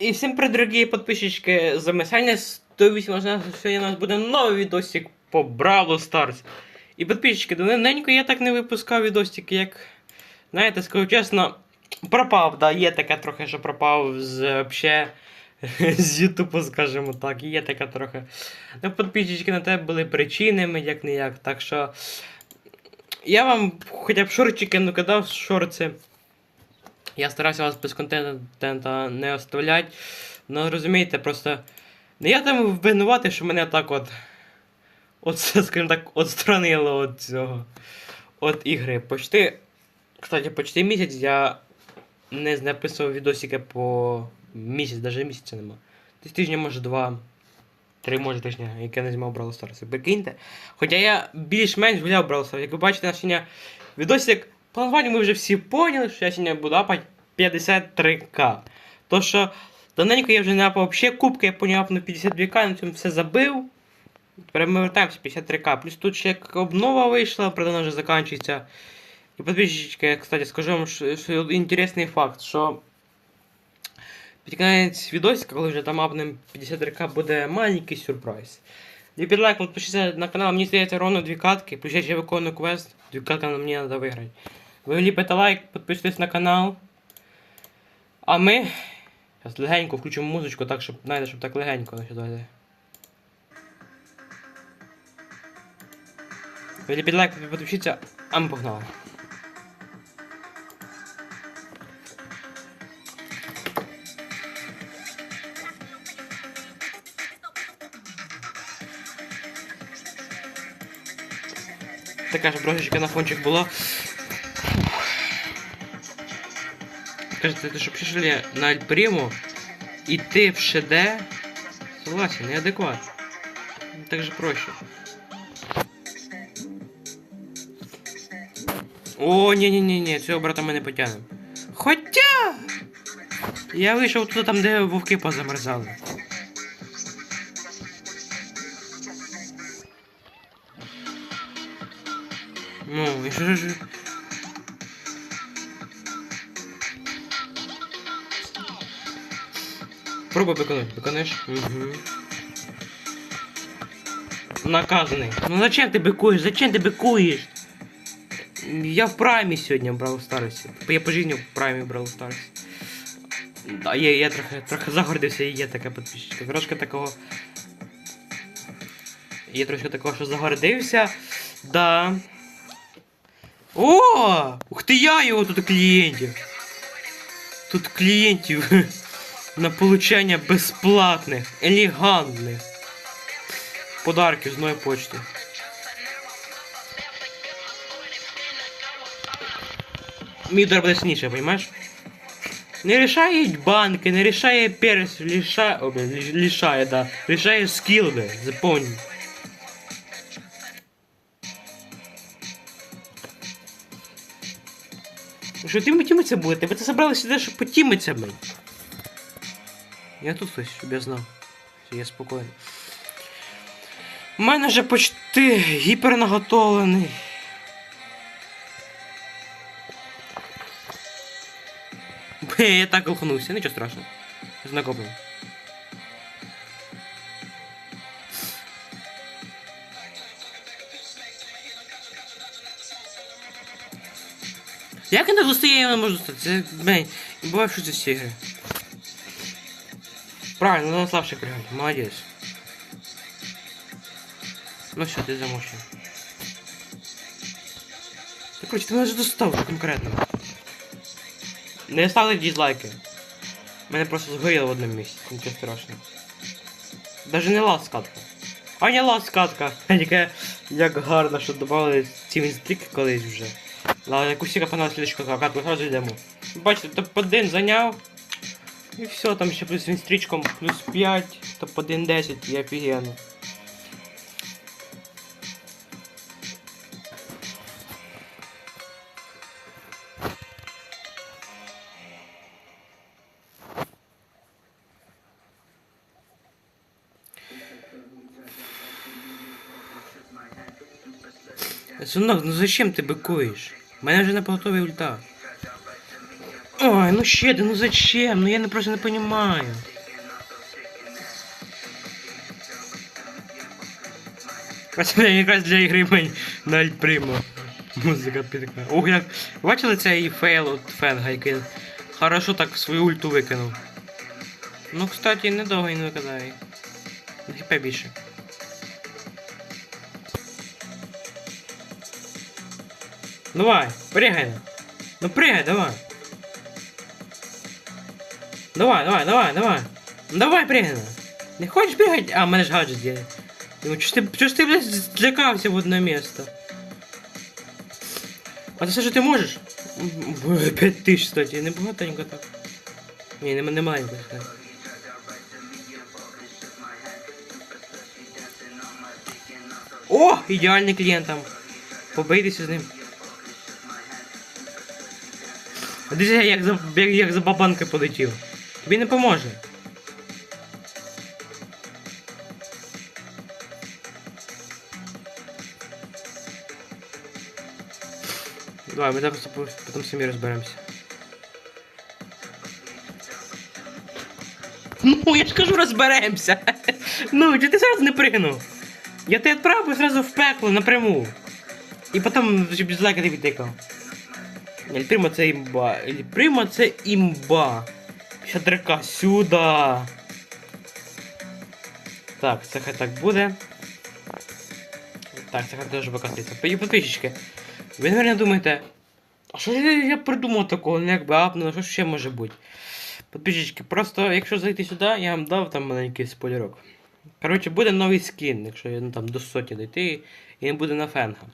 І всім привіт, дорогі підписчики з замисання 180 сьогодні у нас буде новий відосик по Бравл Старс. І підписчики, давненько я так не випускав відосики, як. Знаєте, скажу чесно, пропав, да, є таке трохи, що пропав з вообще, з Ютубу, скажімо так, є таке трохи. Ну, підписчики на те були причинами, як не. Так що. Я вам хоча б шорчики накидав шорти. Я старався вас без контента не оставляти. Ну розумієте, просто. Не я там винуватий, що мене так от. От, скажімо так, отстранило від цього. От ігри. Почти. Кстати, почти місяць я не записував відосики по місяць, навіть місяця нема. Десь тижня, може, два. Три може тижня, яке не знімав Brawl Stars. Прикиньте. Хоча я більш-менш гуляв Brawl Stars. Як ви бачите, на сьогодні відосик по названню ми вже всі поняли, що я сьогодні буду апати 53к. То що давненько я вже не апав взагалі кубки, я поняв на 52к, на цьому все забив. Тепер ми вертаємося 53к. Плюс тут ще як обнова вийшла, правда вона вже закінчується. І підписчики, кстати, скажу вам, що, що інтересний факт, що під кінець відосика, коли вже там апнем 53к, буде маленький сюрприз. Ліпіть лайк, підпишіться на канал, мені здається ровно дві катки, плюс я ще виконую квест, дві катки мені треба виграти. Ви лайк, підписуйтесь на канал. А ми зараз легенько включимо музичку, так, щоб, знаєте, щоб так легенько. Давайте. Ви ліпіть лайк, підпишіться, а ми погнали. Така ж брошечка на фончик була. Кажется, это что пришли на Альприму, и ты в ШД? Согласен, неадекват. Ну, Так же проще. О, не-не-не-не, цього брата ми не потягнемо. Хоча! Я вийшов туди там, де вовки позамерзали. Ну, і що ж. Пробуй виконати. Виконаєш? Угу. Наказаний. Ну зачем ти бикуєш? Зачем ти бикуєш? Я в праймі сьогодні брав старості. Я по житті в праймі брав в старості. Да, я, я трохи, трохи загордився і є таке підписчика. Трошки такого. Є трошки такого, що загордився. Да. О! Ух ти я його тут клієнтів. Тут клієнтів на получення безплатних, елегантних подарків з нової почти. Мій удар буде сильніше, понимаешь? Не рішають банки, не рішає перс, ліша... О, блін, лі- да. Рішає скіл, бля, запомни. Що ти тімиться будете? Ви це забрали сюди, щоб потімиться, блин. Я тут хтось, щоб я знав. Все, я спокійний. У мене вже почти гіпернаготовлений. Бе, я так лохнувся, нічого страшного. Знакомий. Як я не достає, я не можу стати. Це, блин, і буває, що це всі ігри. Правильно, надо слабше пригати. Молодець. Ну все, ти замовчив. Та короче, ти мене достав конкретно. Не ставте дізлайки. Мене просто згоріло в одному місці, нічого страшного. Даже не лас катка. А не лас катка. Яке як гарно, що додали ці мінстріки колись вже. Ладно, як усі капана слідчку катку, одразу йдемо. Бачите, топ-1 зайняв. І все, там ще плюс вінстрічком плюс 5, топ-1 10 і офігенно. Сынок, ну зачем ты быкуешь? У мене вже не готовий ульта. Давай, ну ще, да ну зачем? Ну я просто не понимаю. Це якраз для ігри мені на Альпримо. Музика підка. Ох, як. Бачили цей фейл от Фенга, який хорошо так свою ульту викинув. Ну, кстати, недовго він викидає. Хп більше. Давай, пригай. Ну пригай, давай. Давай, давай, давай, давай. Ну давай, пригай. Не хочеш бігати? А, в мене ж гаджет є. Ну, чого ж ти, ж ти, блядь, злякався в одне місто? А це все, що ти можеш? М, П'ять тисяч, кстати, не багатенько так. Ні, не, не маленько, так. О, ідеальний клієнт там. Побийтеся з ним. Дивіться, як за, як, за бабанки полетів. Тобі не поможе. Давай, ми зараз потім самі розберемося. Ну, я ж кажу, розберемося. Ну, чи ти зараз не пригнув? Я тебе відправив сразу в пекло напряму. І потім без лайка ти відтикав. Ельприма це імба. Ельприма це імба. Щедрака сюди. Так, це хай так буде. Так, це хай теж викатиться. І підписчики. Ви, наверное, думаєте, а що я, я придумав такого, ну якби апнуло, що ще може бути? Підписчики, просто якщо зайти сюди, я вам дав там маленький спойлерок. Коротше, буде новий скін, якщо ну, там до соті дійти, і він буде на фенга.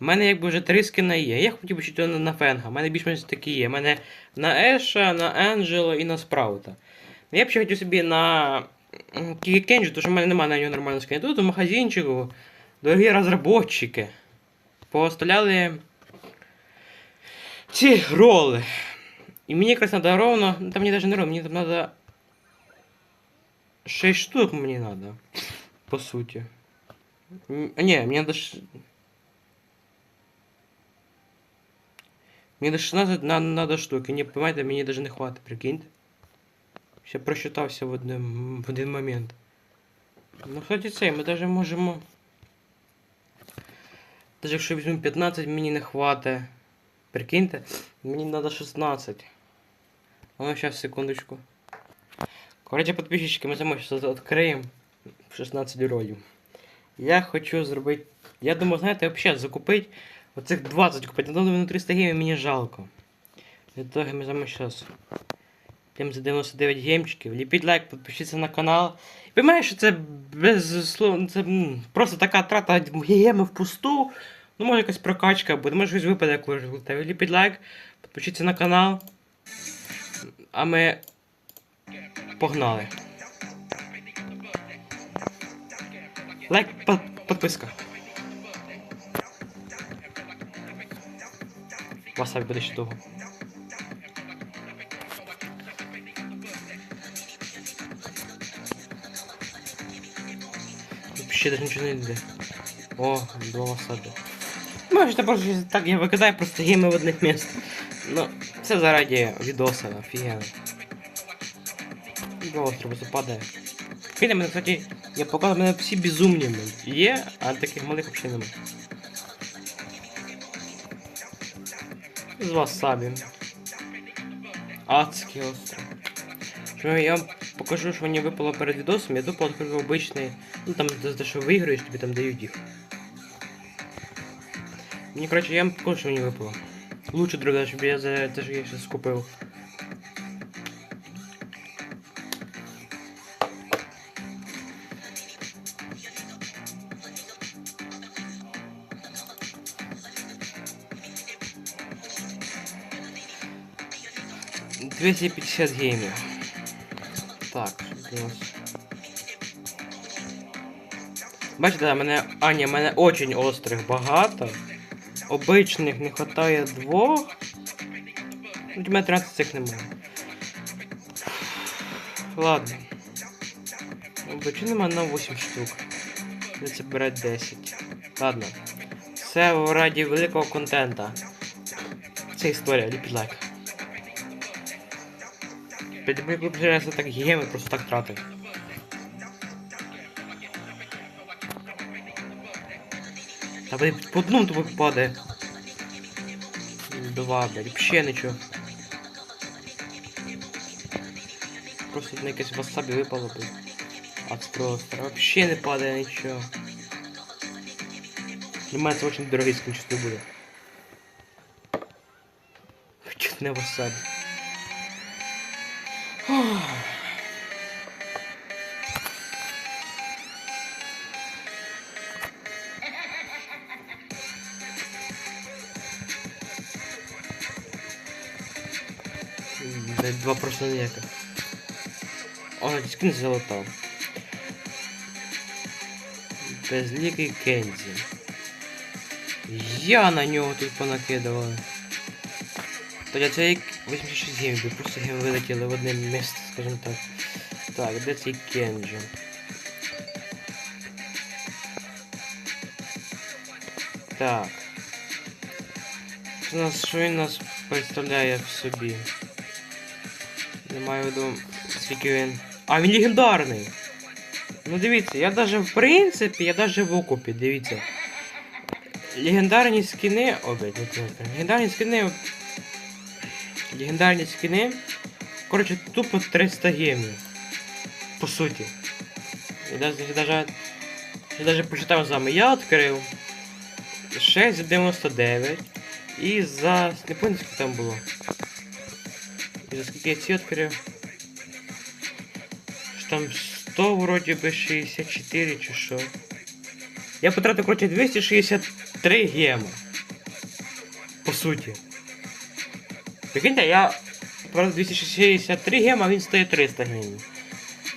У мене якби вже три скіна є. Я хотів би ще на, фенга. У мене більш-менш такі є. У мене на Еша, на Енджела і на Спраута. Я б ще хотів собі на Кікі Кенджі, тому що в мене немає на нього нормального скіна. Тут у магазинчику, дорогі розробники, поставляли ці роли. І мені якраз треба ровно. ну, Там мені навіть не ровно, мені там треба 6 штук мені надо. По суті. Ні, мені надо. Мені до 16 на, надо штуки. Не, понимаете, мені даже не хватить, прикиньте. Ще просчитався в один, в один момент. Ну, кстати, це, ми даже можемо. Даже якщо візьмемо 15, мені не хватить. Прикиньте, мені надо 16. А ну, сейчас, секундочку. Короче, подписчики, ми зараз відкриємо 16 героїв. Я хочу зробити. Я думаю, знаєте, взагалі закупити оцих 20 купити. На на 300 геймів мені жалко. Від того ми зараз зараз. Йдемо за 99 геймчиків. Ліпіть лайк, підпишіться на канал. І Понимаєш, що це безусловно, це просто така трата геми впусту. Ну, може якась прокачка буде, може щось випаде, коли ж летає. Ліпіть лайк, підпишіться на канал. А ми погнали. Лайк, под- подписка. Васабі буде ще довго. Ще даже нічого не йде. О, два васаби. Можете просто так я викидаю просто гейми в одних місць. Ну, це заради відоса, офігенно. Два острова западає. Фіна кстати, я показав, мене всі безумні є, а таких малих взагалі немає. з васабі. Адський остров. Ну, я вам покажу, що мені випало перед відосом. Я тут відкрив обичний. Ну там за що виграєш, тобі там дають їх. Мені коротше, я вам покажу, що мені випало. Лучше друга, щоб я за те, що я ще купив. 250 геймів. Так, у. Бачите, мене... Аня, мене очень острих багато. Обичних не вистачає двох. Ну, у мене 13 цих немає. Ладно. Ну, Обичних немає на 8 штук. Це бере 10. Ладно. Все раді великого контента. Це історія, ліпі лайк. Ми вже раз так геми просто так тратив. Та блін, по одному тобі падає. Два, блядь, вообще нічого. Просто на якесь васабі випало, блядь. Астроастра. Вообще не падає нічого. Для мене це дуже дорогий скінчити буде. Чуть не васабі. Да, два просто ніяка. О, скін золота. Безлікий Кензі. Я на нього тут понакидував. Тоді це як 86 геймів, просто гейми вилетіли в одне місце, скажімо так. Так, де цей Кенджі? Так. Що, нас, що він нас представляє в собі? Не маю в виду, скільки він. А, він легендарний! Ну дивіться, я даже в принципі, я даже в окупі, дивіться. Легендарні скини. О, блядь, не. Легендарні скини. Легендарні скини. Коротше, тупо 300 гемів. По суті. І даже, я даже почитав з вами. Я відкрив 6,99. І за. Не пам'ятаю, скільки там було. І за скільки я ці відкрив. Там 100 вроді би 64 чи що. Я потратив, коротше, 263 гема. По суті. Прикиньте, я потратив 263 гема, а він стоїть 300 гемів.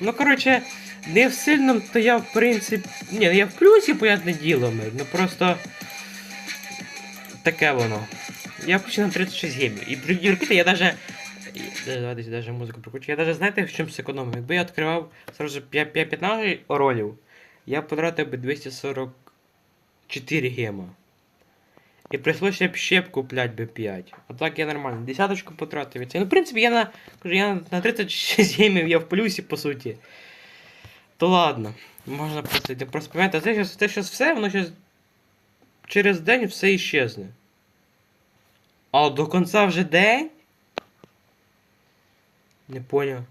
Ну, коротше, не в сильному, то я в принципі. Ні, ну я в плюсі, понятне діло. Ну просто. Таке воно. Я почав на 36 гемів. І прикиньте, я даже. е, Давайте даже музику прикручу. Я даже знаєте, в чому зекономив? Якби я відкривав сразу 5 15 ролів, я потратив би 244 гема. І прийшлося б ще б купляти би 5. А так я нормально. Десяточку потратив. Ну, в принципі, я на. Я на 36 гемів я в плюсі, по суті. То ладно. Можна просто йти. Просто пам'ятати, це щас, це щас все, воно щас через день все іщезне. А до кінця вже день? Не поняв.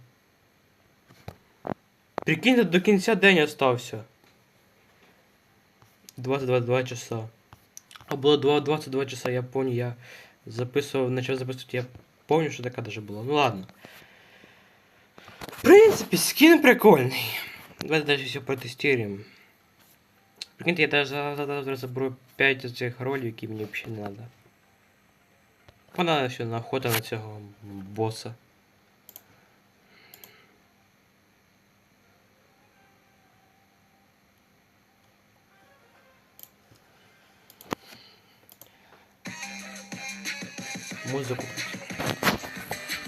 Прикиньте, до кінця день остався. 22 часа. А було 22 часа, я помню, я записував, почав записувати, я помню, що така даже була. Ну ладно. В принципі, скін прикольний. Давайте далі все протестуємо. Прикиньте, я даже за- за- заберу 5 цих ролів, які мені взагалі не треба. Ще на охота на цього боса. Музыку.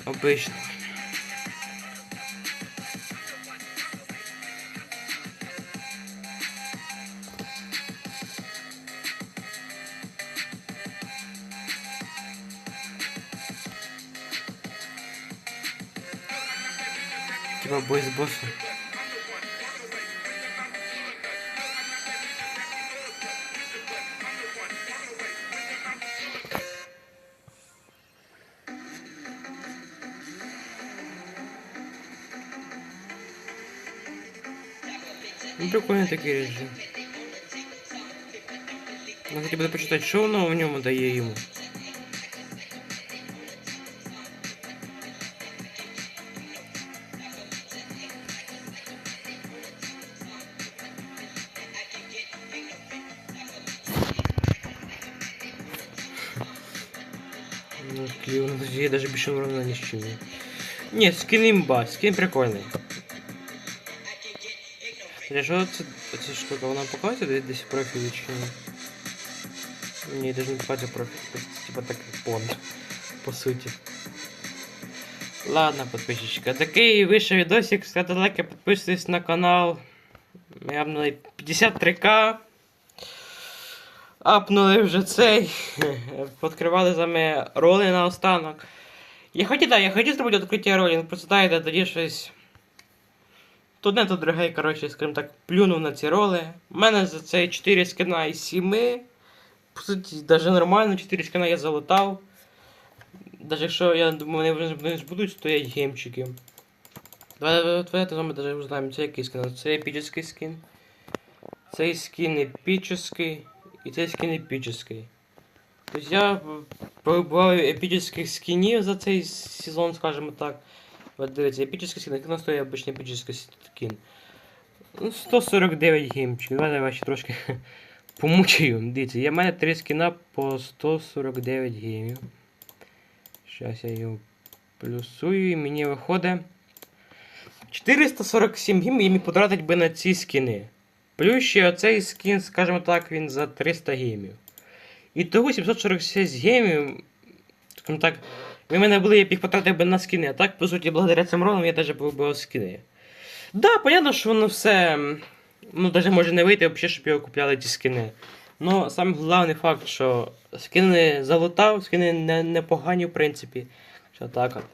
Обычно. Типа бой с боссом. Ну, прикольный такий режим. Ну, хотя бы почитать, що воно в ньому дає йому. Ну, клево, ну, я даже більше урона не щиня. Ні, скін імба, скін Хотя що це, ця штука, вона показує десь- профілі чи ні? Ні, даже не показує профіль, типа так пон, по суті. Ладно, подписчики, такий вийшов відосик, ставте лайки, підписуйтесь на канал. Ми апнули 53к. Апнули вже цей. Відкривали з вами роли на останок. Я хотів, да, я хотів зробити відкриття ролі, але просто знаєте, тоді щось. Тут не тут другий, коротше, скажімо так, плюнув на ці роли. У мене за це 4 скина із 7. По суті, навіть нормально, 4 скина я залутав. Навіть якщо я думаю, вони не будуть стоять гемчики. Давай- Давайте з вами даже узнаємо, це який скин. Це епічний скин. Цей скин епічний. І цей скин епічний. Тобто я побуваю епічних скинів за цей сезон, скажімо так. От дивіться, епічний скин, як на стоїть обичний епічний скин. Ну, 149 гемчиків. Давайте я вас ще трошки помучаю. Дивіться, є в мене 3 скіна по 149 гемів. Зараз я його плюсую і мені виходить. 447 гемів і мені потратить би на ці скіни. Плюс ще оцей скін, скажімо так, він за 300 гемів. І того 746 гемів, скажімо так, ви мене були, я б їх потратив би на скіни, а так, по суті, благодаря цим ролам я навіть побив скіни. Да, понятно, що воно все. Ну, навіть може не вийти, взагалі, щоб його купляли ті скини. Ну, саме головний факт, що скини залутав, скини не, непогані, в принципі. Що так от.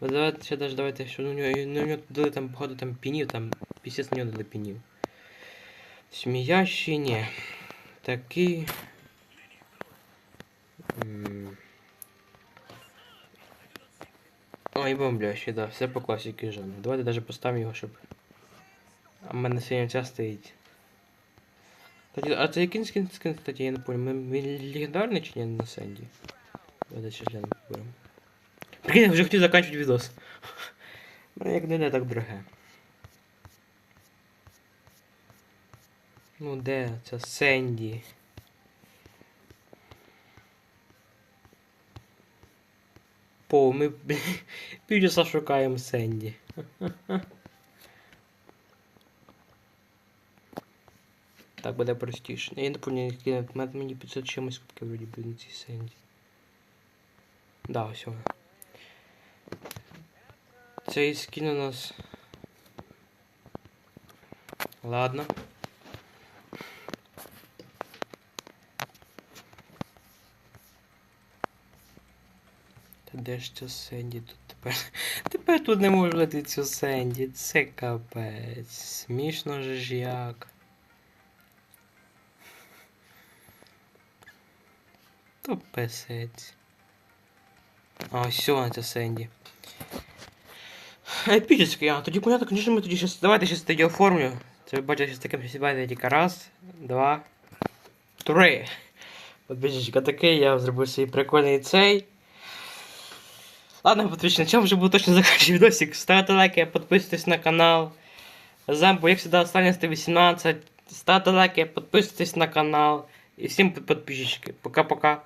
Ви Давайте ще даже давайте, що на нього, на нього дали там, походу, там пінів, там пісець на нього дали пінів. Сміящий, ні. Такий. М. Ой, бомблящий, да, все по класіки жанру. Давайте даже поставимо його, щоб. А в мене сьогодні ця стоїть. Кстати, а це який скін, скін, кстати, я не понял. Він легендарний чи ні на Сенді? Давайте ще глянемо поберемо. Прикинь, я вже хотів закінчити відос. Ну, як не не так дороге. Ну де ця Сенді? По, ми блін, півчаса шукаємо Сенді. Так буде простіше. Я не пам'ятаю, який мене мені 500 чимось кубки вроді би на цій Сенді. Да, все. Цей скін у нас. Ладно. Де ж ця Сенді тут тепер? Тепер тут не можу знайти цю Сенді. Це капець. Смішно же ж як. То песець. А, ось вона ця Сенді. Епічний, а тоді понятно, звісно, ми тоді щас. Давайте щас тоді оформлю. Це ви бачите, щас таким сібайте тільки раз, два, три. Подбіжечка такий, я зробив свій прикольний цей. Ладно, подписчики, на цьому вже буду точно закінчити відосик. Ставте лайки, підписуйтесь на канал. Замбо, як завжди, останнє 18. Ставте лайки, підписуйтесь на канал. І всім подписчики. Пока-пока.